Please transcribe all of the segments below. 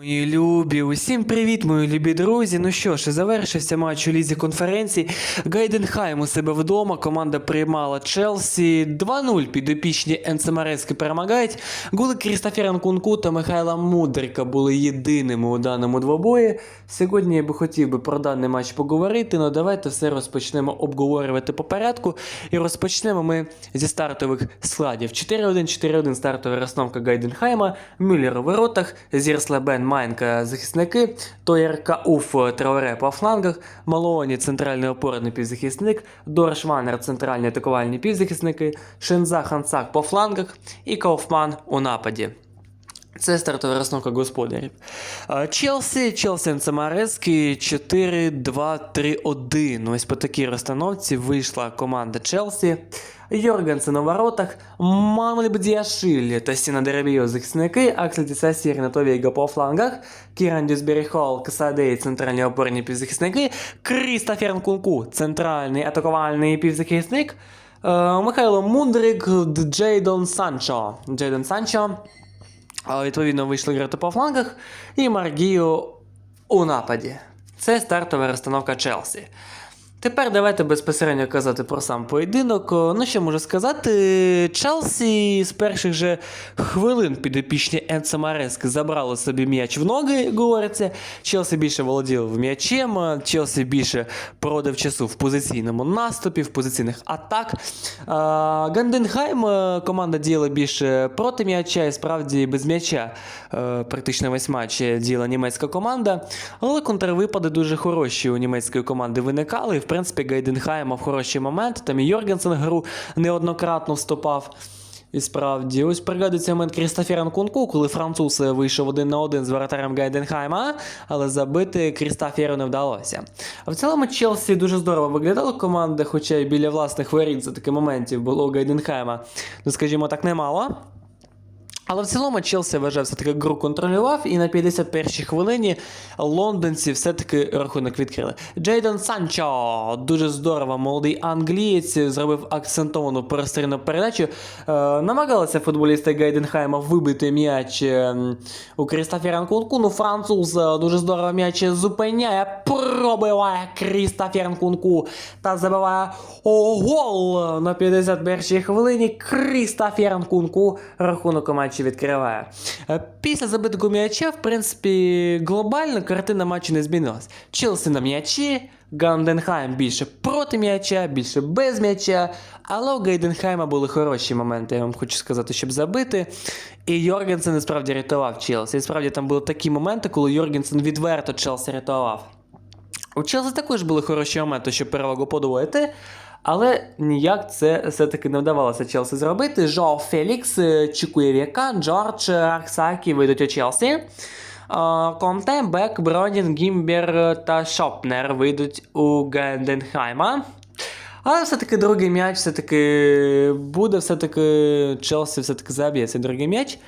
Мої любі, усім привіт, мої любі друзі. Ну що ж, завершився матч у лізі конференції. Гайденхайм у себе вдома. Команда приймала Челсі 2-0 підопічні Енцемарески перемагають. Голи Крістофера Нкунку та Михайла Мудрика були єдиними у даному двобої. Сьогодні я би хотів би про даний матч поговорити, але давайте все розпочнемо обговорювати по порядку. І розпочнемо ми зі стартових складів. 4-1, 4-1 стартова розстановка Гайденхайма, Мюллер у воротах, Зірсла Бен Майнка захисники, Тоєр Кауф Траоре по флангах, Малооні центральний опорний півзахисник, Дорш Ванер центральні атакувальні півзахисники, Шенза Хансак по флангах і Кауфман у нападі. Це стартова розстановка господарів. Челсі, Челсі Анцемарески 4-2-3-1. Ось по такій розстановці вийшла команда Челсі. Йоргенсен у воротах, Мануель Бдіашилі та Сіна Деребіо захисники, Аксель Дісасір, Натові Іго по флангах, Кіран Дюсбері Холл, Касадей, центральні опорні півзахисники, Крістофер Нкунку, центральний атакувальний півзахисник, е, Михайло Мундрик, Джейдон Санчо. Джейдон Санчо а, Відповідно, вийшли грати по флангах і Маргіо у нападі. Це стартова розстановка Челсі. Тепер давайте безпосередньо казати про сам поєдинок. Ну що можу сказати, Челсі з перших же хвилин підопічні Енце Марески забрали собі м'яч в ноги, як говориться. Челсі більше володів м'ячем, Челсі більше проводив часу в позиційному наступі, в позиційних атак. Ганденхайм е, команда діяла більше проти м'яча і справді без м'яча. е, Практично весь матч діяла німецька команда. Але контрвипади дуже хороші у німецької команди виникали. Принципі, Гайденхайм мав хороший момент. Там і Йоргенсен гру неоднократно вступав. І справді, ось пригадується момент Крістофера Нкунку, коли француз вийшов один на один з воротарем Гайденхайма, але забити Крістоферу не вдалося. А в цілому Челсі дуже здорово виглядала команда, хоча й біля власних воріт за таких моментів було Гайденхайма, ну скажімо так, немало. Але в цілому Челсі вважав все-таки гру контролював, і на 51-й хвилині лондонці все-таки рахунок відкрили. Джейдон Санчо дуже здорово, молодий англієць, зробив акцентовану прострільну передачу. Е, намагалися футболісти Гайденхайма вибити м'яч е, у Крістофера Нкунку. Ну, француз е, дуже здорово м'яч зупиняє, пробиває Крістофер Нкунку та забиває гол на 51-й хвилині. Крістофер Нкунку рахунок у матчі відкриває. Е, Після забитого м'яча, в принципі, глобально картина матчу не змінилась. Челсі на м'ячі, Ганденхайм більше проти м'яча, більше без м'яча. Але у Гейденхайма були хороші моменти, я вам хочу сказати, щоб забити. І Йоргенсен насправді рятував Челсі. І справді там були такі моменти, коли Йоргенсен відверто Челсі рятував. У Челсі також були хороші моменти, щоб перевагу подвоїти. Але ніяк це все-таки не вдавалося Челсі зробити. Жоу Фелікс, е, Чікуєвіка, Джордж Арсакі вийдуть у Челсі. Е, Конте, Бек, Бронін, Гімбер та Шопнер вийдуть у Генденхайма. Але все-таки другий м'яч все-таки буде, все-таки Челсі все-таки заб'є цей другий м'яч.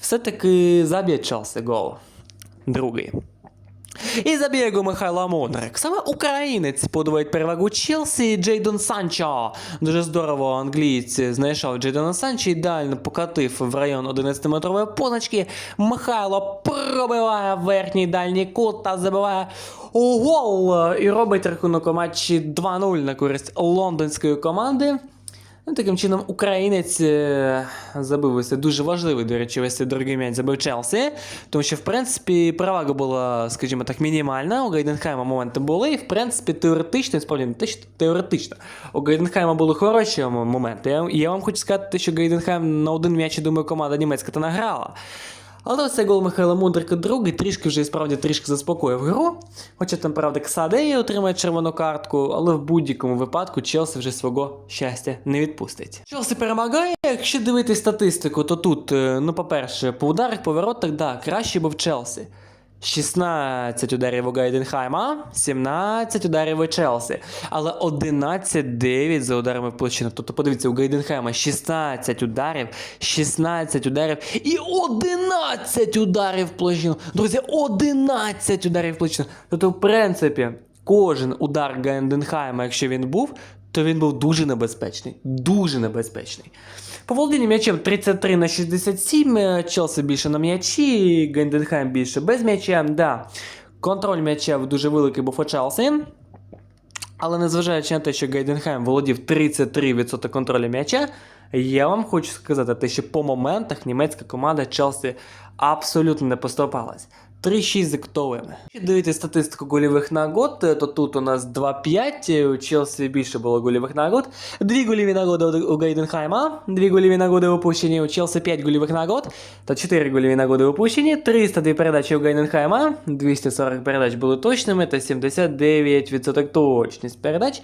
Все-таки заб'є Челсі гол. Другий. І заб'є його Михайло Мудрик. Саме українець подвоїть перевагу Челсі Джейдон Санчо. Дуже здорово англієць знайшов Джейдона Санчо, ідеально покатив в район 11-метрової позначки. Михайло пробиває верхній дальній кут та забиває гол. І робить рахунок у матчі 2-0 на користь лондонської команди. Ну, таким чином, українець е, забив ось це дуже важливий, до речі, ось цей другий м'яч забив Челсі. Тому що, в принципі, перевага була, скажімо так, мінімальна. У Гайденхайма моменти були, і в принципі, теоретично, справді теоретично. У Гайденхайма були хороші моменти. Я, я вам хочу сказати, що Гайденхайм на один м'яч, я думаю, команда німецька та награла. Але цей гол Михайла Мудрика другий трішки вже і справді трішки заспокоїв гру. Хоча там, правда, Ксадеї отримає червону картку, але в будь-якому випадку Челсі вже свого щастя не відпустить. Челсі перемагає. Якщо дивитись статистику, то тут, е, ну, по-перше, по ударах, по воротах, да, краще був Челсі. 16 ударів у Гайденхайма, 17 ударів у Челсі. Але 11-9 за ударами в площину. Тобто, подивіться, у Гайденхайма 16 ударів, 16 ударів і 11 ударів в площину. Друзі, 11 ударів в площину. Тобто, в принципі, кожен удар Гайденхайма, якщо він був, то він був дуже небезпечний. Дуже небезпечний. По володінню м'ячем 33 на 67, е, Челсі більше на м'ячі, Гайденхайм більше без м'яча. Да. Контроль м'яча дуже великий був у Челсі. Але незважаючи на те, що Гайденхайм володів 33% контролю м'яча, я вам хочу сказати, те, що по моментах німецька команда Челсі абсолютно не поступалась. 3-6 за готовими. Якщо дивитися статистику гольових нагод, то тут у нас 2-5, у Челсі більше було гольових нагод. Дві гольові нагоди у Гайденхайма, дві гольові нагоди упущені, у Челсі 5 гольових нагод, та 4 гольові нагоди упущені, 302 передачі у Гайденхайма, 240 передач були точними та 79% точність передач.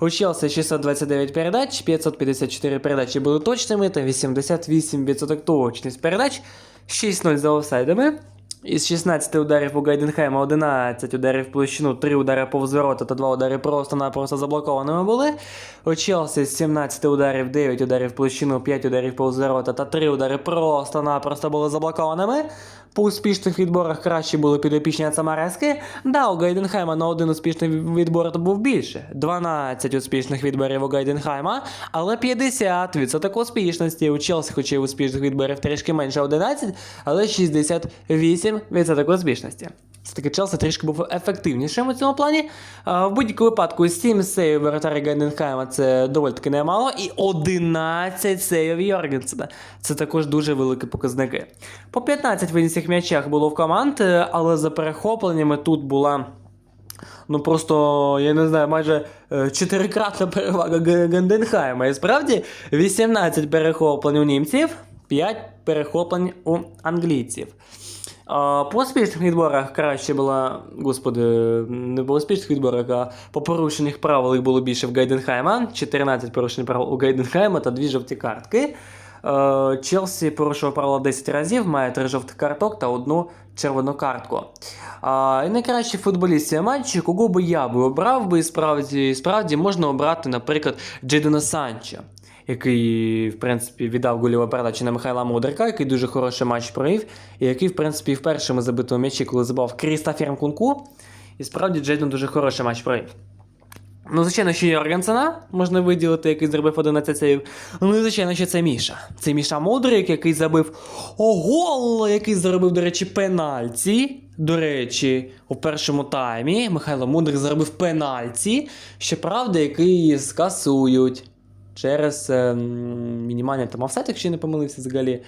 У Челсі 629 передач, 554 передачі були точними та 88% точність передач, 6-0 за офсайдами. Із 16 ударів у Гайденхайма 11 ударів в площину, 3 удари повз ворота та 2 удари просто-напросто заблокованими були. У Челсі з 17 ударів 9 ударів в площину, 5 ударів повз ворота та 3 удари просто-напросто були заблокованими. По успішних відборах краще були підопічні Самарески. Да, у Гайденхайма на один успішний відбор був більше. 12 успішних відборів у Гайденхайма, але 50% успішності. У Челсі, хоча й успішних відборів трішки менше 11, але 68% успішності. Все-таки Челсі трішки був ефективнішим у цьому плані. В будь-якому випадку 7 сейвів воротаря Гайденхайма це доволі таки немало. І 11 сейвів Йоргенсена. Це також дуже великі показники. По 15 винесених м'ячах було в команд, е, але за перехопленнями тут була. Ну просто, я не знаю, майже е, чотирикратна перевага Ганденхайма. І справді 18 перехоплень у німців, 5 перехоплень у англійців. По успішних відборах краще була, господи, не по успішних відборах, а по порушених правил їх було більше в Гайденхайма. 14 порушених правил у Гайденхайма та 2 жовті картки. Е, Челсі порушував правила 10 разів, має 3 жовтих карток та одну червону картку. А, і найкращий футболіст матчу, кого би я би обрав би, справді, справді можна обрати, наприклад, Джейдена Санчо, який, в принципі, віддав гольову передачу на Михайла Мудрика, який дуже хороший матч провів, і який, в принципі, в першому забитому м'ячі, коли забав Крістофер Кунку, і справді Джейден дуже хороший матч провів. Ну, звичайно, що Йоргенсена можна виділити, який зробив 11 сейвів. Ну і звичайно, що це Міша. Це Міша Мудрик, який забив гол, який заробив, до речі, пенальті. До речі, у першому таймі Михайло Мудрик заробив пенальті, щоправда, який скасують через е, мінімальний там офсайт, якщо я не помилився взагалі.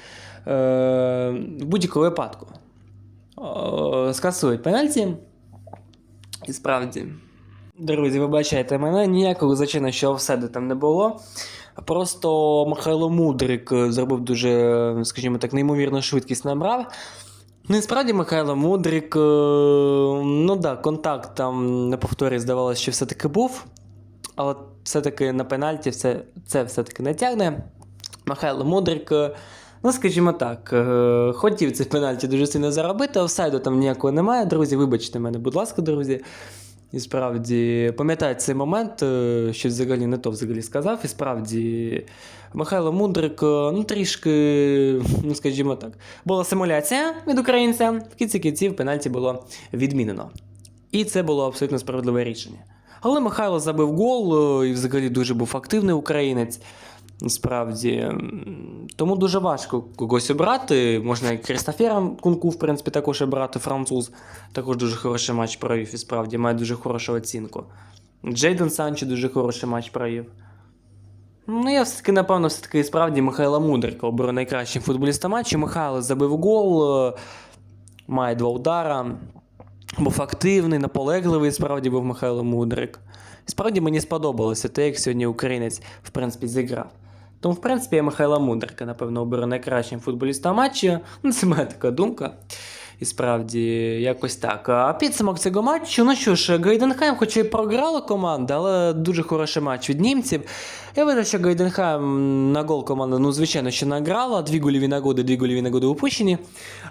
Е, в будь-якому випадку. Скасують пенальті. І справді. Друзі, вибачайте мене, ніякого звичайно, що офсайду там не було. Просто Михайло Мудрик зробив дуже, скажімо так, неймовірну швидкість набрав. Ну і справді Михайло Мудрик, е, ну да, контакт там на повторі здавалося, що все-таки був. Але все-таки на пенальті все, це все-таки не тягне. Михайло Мудрик, е, ну скажімо так, е, хотів цей пенальті дуже сильно заробити, офсайду там ніякого немає. Друзі, вибачте мене, будь ласка, друзі. І справді, пам'ятаю цей момент, е, що взагалі не то взагалі сказав. І справді, Михайло Мудрик, ну трішки, ну скажімо так, була симуляція від українця. В кінці кінців пенальті було відмінено. І це було абсолютно справедливе рішення. Але Михайло забив гол е, і взагалі дуже був активний українець. Справді, тому дуже важко когось обрати. Можна і Крістофера Кунку, в принципі, також обрати француз. Також дуже хороший матч провів і справді має дуже хорошу оцінку. Джейден Санчо дуже хороший матч провів. Ну, я все-таки, напевно, все-таки і справді Михайла Мудрика оберу найкращим футболістом матчу. Михайло забив гол, е, має два удара. Був активний, наполегливий, справді був Михайло Мудрик. І справді мені сподобалося те, як сьогодні українець, в принципі, зіграв. Тому, в принципі, я Михайла Мудрика, напевно, оберу найкращим футболістом матчі. Ну, це моя така думка. І справді, якось так. А підсумок цього матчу. Ну що ж, Гайденхайм, хоч і програла команда, але дуже хороший матч від німців. Я вважаю, що Гайденхайм на гол команда, ну, звичайно, ще награла. Дві гольові нагоди, дві гольові нагоди упущені.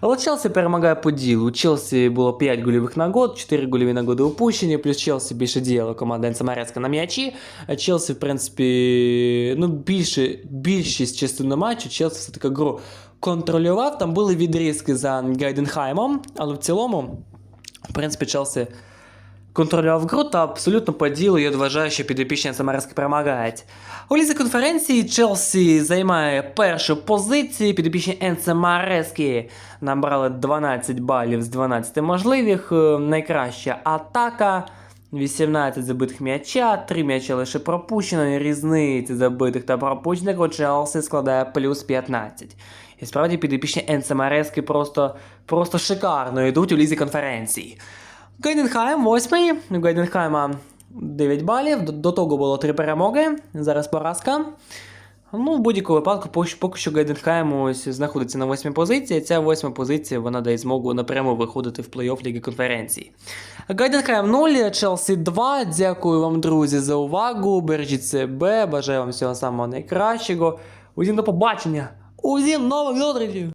Але Челсі перемагає по ділу. У Челсі було 5 гольових нагод, 4 гольові нагоди упущені, плюс Челсі більше діяла команда Енса Марецька на м'ячі. А Челсі, в принципі, ну, більше, більшість частини матчу Челсі все-таки гру контролював. Там були відрізки за Гайденхаймом, але в цілому, в принципі, Челсі контролював гру та абсолютно по ділу я вважаю, що підопічні Самарески перемагають. У лізі конференції Челсі займає першу позицію. Підопічні Енце Марески набрали 12 балів з 12 можливих. Е, Найкраща атака. 18 забитих м'яча, 3 м'яча лише пропущено, і різниці забитих та пропущених у Челсі складає плюс 15. І справді підопічні НСМРски просто, просто шикарно йдуть у лізі конференції. Гайденхайм 8. У Гайденхайма 9 балів. До, до того було 3 перемоги. Зараз поразка. Ну, в будь-якому випадку, поки, що- Гайденхайм ось знаходиться на восьмій позиції. Ця восьма позиція вона дає змогу напряму виходити в плей-офф Ліги конференції. Гайденхайм 0, Челсі 2. Дякую вам, друзі, за увагу. Бережіть себе. Бажаю вам всього самого найкращого. Усім до побачення. Усім нових зустрічей!